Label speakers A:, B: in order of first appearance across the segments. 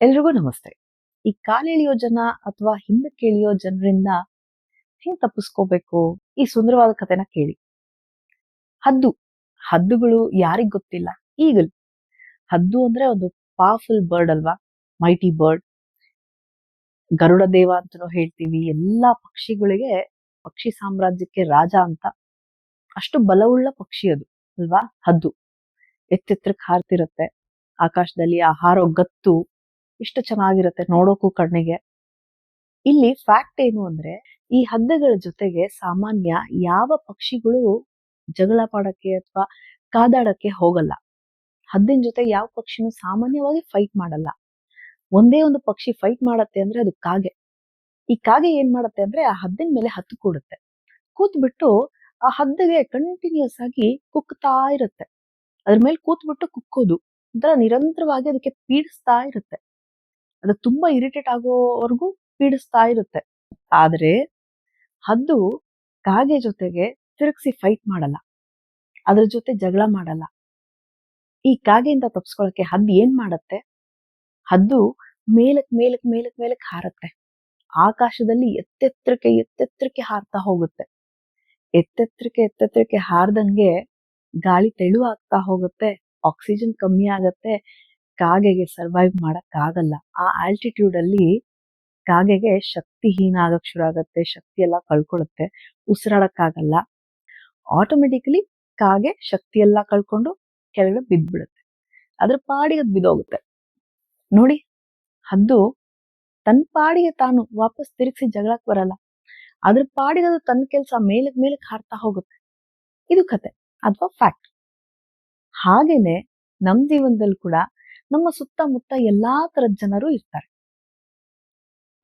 A: ಎಲ್ರಿಗೂ ನಮಸ್ತೆ. ಈ ಕಾಲೆಳೆಯೋ ಜನ ಅಥವಾ ಹಿಂದಕ್ಕೆ ಕೇಳಿಯೋ ಜನರಿಂದ ಹೆಂಗ್ ತಪ್ಪಿಸ್ಕೋಬೇಕು? ಈ ಸುಂದರವಾದ ಕಥೆನ ಕೇಳಿ. ಹದ್ದು. ಹದ್ದುಗಳು ಯಾರಿಗ್ ಗೊತ್ತಿಲ್ಲ? ಈಗಲ್. ಹದ್ದು ಅಂದ್ರೆ ಒಂದು ಪವರ್ಫುಲ್ ಬರ್ಡ್ ಅಲ್ವಾ? ಮೈಟಿ ಬರ್ಡ್ ಗರುಡ ದೇವ ಅಂತನೂ ಹೇಳ್ತೀವಿ. ಎಲ್ಲಾ ಪಕ್ಷಿಗಳಿಗೆ ಪಕ್ಷಿ ಸಾಮ್ರಾಜ್ಯಕ್ಕೆ ರಾಜ ಅಂತ. ಅಷ್ಟು ಬಲವುಳ್ಳ ಪಕ್ಷಿ ಅದು, ಅಲ್ವಾ? ಹದ್ದು. ಎತ್ತೆತ್ತರಕ್ಕೆ ಹಾರ್ತಿರತ್ತೆ. ಆಕಾಶದಲ್ಲಿ ಆ ಹಾರೋ ಗತ್ತು ಎಷ್ಟು ಚೆನ್ನಾಗಿರುತ್ತೆ ನೋಡೋಕು ಕಣ್ಣಿಗೆ. ಇಲ್ಲಿ ಫ್ಯಾಕ್ಟ್ ಏನು ಅಂದ್ರೆ, ಈ ಹದ್ದಗಳ ಜೊತೆಗೆ ಸಾಮಾನ್ಯ ಯಾವ ಪಕ್ಷಿಗಳು ಜಗಳ ಪಾಡಕ್ಕೆ ಅಥವಾ ಕಾದಾಡಕ್ಕೆ ಹೋಗಲ್ಲ. ಹದ್ದಿನ ಜೊತೆ ಯಾವ ಪಕ್ಷಿನೂ ಸಾಮಾನ್ಯವಾಗಿ ಫೈಟ್ ಮಾಡಲ್ಲ. ಒಂದೇ ಒಂದು ಪಕ್ಷಿ ಫೈಟ್ ಮಾಡತ್ತೆ ಅಂದ್ರೆ ಅದು ಕಾಗೆ. ಈ ಕಾಗೆ ಏನ್ ಮಾಡತ್ತೆ ಅಂದ್ರೆ ಆ ಹದ್ದಿನ ಮೇಲೆ ಹತ್ತು ಕೂಡುತ್ತೆ. ಕೂತ್ಬಿಟ್ಟು ಆ ಹದ್ದಿಗೆ ಕಂಟಿನ್ಯೂಸ್ ಆಗಿ ಕುಕ್ತಾ ಇರುತ್ತೆ. ಅದ್ರ ಮೇಲೆ ಕೂತ್ಬಿಟ್ಟು ಕುಕ್ಕೋದು. ಒಂಥರ ನಿರಂತರವಾಗಿ ಅದಕ್ಕೆ ಪೀಡಿಸ್ತಾ ಇರುತ್ತೆ. ಅದಕ್ಕೆ ತುಂಬಾ ಇರಿಟೇಟ್ ಆಗೋವರೆಗೂ ಪೀಡಿಸ್ತಾ ಇರುತ್ತೆ. ಆದ್ರೆ ಹದ್ದು ಕಾಗೆ ಜೊತೆಗೆ ತಿರುಗಿಸಿ ಫೈಟ್ ಮಾಡಲ್ಲ. ಅದ್ರ ಜೊತೆ ಜಗಳ ಮಾಡಲ್ಲ. ಈ ಕಾಗೆಯಿಂದ ತಪ್ಸ್ಕೊಳಕ್ಕೆ ಹದ್ದು ಏನ್ ಮಾಡತ್ತೆ? ಹದ್ದು ಮೇಲಕ್ ಮೇಲಕ್ ಮೇಲಕ್ ಮೇಲಕ್ ಹಾರತ್ತೆ. ಆಕಾಶದಲ್ಲಿ ಎತ್ತೆತ್ತರಕ್ಕೆ ಎತ್ತೆತ್ತರಕ್ಕೆ ಹಾರ್ತಾ ಹೋಗುತ್ತೆ. ಎತ್ತೆತ್ತರಕ್ಕೆ ಎತ್ತೆತ್ತರಕ್ಕೆ ಹಾರ್ದಂಗೆ ಗಾಳಿ ತೆಳುವಾಗ್ತಾ ಹೋಗುತ್ತೆ. ಆಕ್ಸಿಜನ್ ಕಮ್ಮಿ ಆಗತ್ತೆ. ಕಾಗೆಗೆ ಸರ್ವೈವ್ ಮಾಡಕ್ ಆಗಲ್ಲ ಆ ಆಲ್ಟಿಟ್ಯೂಡ್ ಅಲ್ಲಿ ಕಾಗೆಗೆ ಶಕ್ತಿಹೀನ ಆಗಕ್ ಶುರು ಆಗತ್ತೆ ಶಕ್ತಿ ಎಲ್ಲ ಕಳ್ಕೊಳ್ಳುತ್ತೆ ಉಸಿರಾಡಕ್ಕಾಗಲ್ಲ. ಆಟೋಮೆಟಿಕಲಿ ಕಾಗೆ ಶಕ್ತಿ ಎಲ್ಲ ಕಳ್ಕೊಂಡು ಕೆಳಗಡೆ ಬಿದ್ದ್ಬಿಡುತ್ತೆ ಅದ್ರ ಪಾಡಿಗೆ ಅದು ಬಿದ್ದೋಗುತ್ತೆ. ನೋಡಿ ಹದ್ದು ತನ್ನ ಪಾಡಿಗೆ ತಾನು ವಾಪಸ್ ತಿರುಗಿಸಿ ಜಗಳಕ್ ಬರಲ್ಲ. ಅದ್ರ ಪಾಡಿಗೆ ಅದು ತನ್ನ ಕೆಲಸ ಮೇಲಕ್ ಮೇಲಕ್ ಹಾರ್ತಾ ಹೋಗುತ್ತೆ. ಇದು ಕತೆ ಅಥವಾ ಫ್ಯಾಕ್ಟ್ ಹಾಗೇನೆ ನಮ್ ಜೀವನದಲ್ಲಿ ಕೂಡ ನಮ್ಮ ಸುತ್ತಮುತ್ತ ಎಲ್ಲಾ ತರದ ಜನರು ಇರ್ತಾರೆ.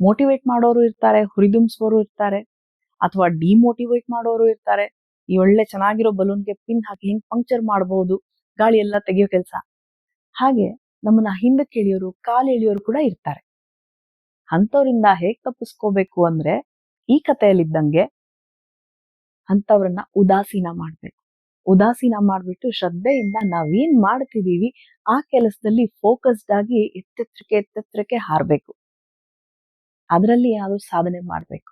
A: ಮೋಟಿವೇಟ್ ಮಾಡೋರು ಇರ್ತಾರೆ ಹುರಿದುಂಬಿಸೋರು ಇರ್ತಾರೆ, ಅಥವಾ ಡಿಮೋಟಿವೇಟ್ ಮಾಡೋರು ಇರ್ತಾರೆ. ಈ ಒಳ್ಳೆ ಚೆನ್ನಾಗಿರೋ ಬಲೂನ್ಗೆ ಪಿನ್ ಹಾಕಿ ಹಿಂಗ್ ಪಂಕ್ಚರ್ ಮಾಡಬಹುದು ಗಾಳಿ ಎಲ್ಲ ತೆಗೆಯೋ ಕೆಲಸ. ಹಾಗೆ ನಮ್ಮನ್ನ ಹಿಂದಕ್ಕೆ ಎಳಿಯೋರು, ಕಾಲು ಎಳೆಯೋರು ಕೂಡ ಇರ್ತಾರೆ. ಅಂಥವ್ರಿಂದ ಹೇಗ್ ತಪ್ಪಿಸ್ಕೋಬೇಕು ಅಂದ್ರೆ ಈ ಕಥೆಯಲ್ಲಿದ್ದಂಗೆ ಅಂಥವ್ರನ್ನ ಉದಾಸೀನ ಮಾಡ್ಬೇಕು. ಉದಾಸೀನ ಮಾಡ್ಬಿಟ್ಟು ಶ್ರದ್ಧೆಯಿಂದ ನಾವೇನ್ ಮಾಡ್ತಿದ್ದೀವಿ ಆ ಕೆಲಸದಲ್ಲಿ ಫೋಕಸ್ಡ್ ಆಗಿ ಎತ್ತೆತ್ರಕ್ಕೆ ಎತ್ತೆತ್ರಕ್ಕೆ ಹಾರ್ಬೇಕು. ಅದರಲ್ಲಿ ಯಾರು ಸಾಧನೆ ಮಾಡ್ಬೇಕು?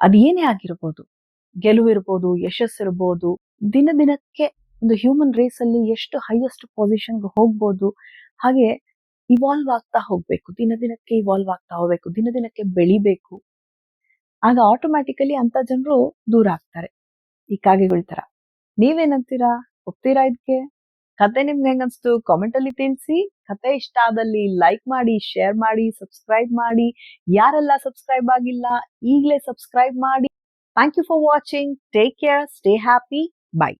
A: ಅದೇನೇ ಆಗಿರ್ಬೋದು, ಗೆಲುವಿರ್ಬೋದು, ಯಶಸ್ಸಿರ್ಬೋದು, ದಿನ ದಿನಕ್ಕೆ ಒಂದು ಹ್ಯೂಮನ್ ರೇಸ್ ಅಲ್ಲಿ ಎಷ್ಟು ಹೈಯೆಸ್ಟ್ ಪೊಸಿಷನ್ಗೆ ಹೋಗ್ಬೋದು, ಹಾಗೆ ಇವಾಲ್ವ್ ಆಗ್ತಾ ಹೋಗ್ಬೇಕು, ದಿನ ದಿನಕ್ಕೆ ಇವಾಲ್ವ್ ಆಗ್ತಾ ಹೋಗ್ಬೇಕು, ದಿನ ದಿನಕ್ಕೆ ಬೆಳಿಬೇಕು. ಆಗ ಆಟೋಮ್ಯಾಟಿಕಲಿ ಅಂತ ಜನರು ದೂರ ಆಗ್ತಾರೆ, ಈ ಕಾಗೆಗಳ ತರ. ನೀವೇನಂತೀರಾ? ಒಪ್ತೀರಾ ಇದಕ್ಕೆ ಕತೆ ನಿಮ್ಗೆ ಹೆಂಗನ್ಸ್ತು? ಕಾಮೆಂಟ್ ಅಲ್ಲಿ ತಿಳಿಸಿ. ಕತೆ ಇಷ್ಟ ಆದಲ್ಲಿ ಲೈಕ್ ಮಾಡಿ ಶೇರ್ ಮಾಡಿ ಸಬ್ಸ್ಕ್ರೈಬ್ ಮಾಡಿ. ಯಾರೆಲ್ಲ ಸಬ್ಸ್ಕ್ರೈಬ್ ಆಗಿಲ್ಲ, ಈಗಲೇ ಸಬ್ಸ್ಕ್ರೈಬ್ ಮಾಡಿ. Thank you for watching take care stay happy bye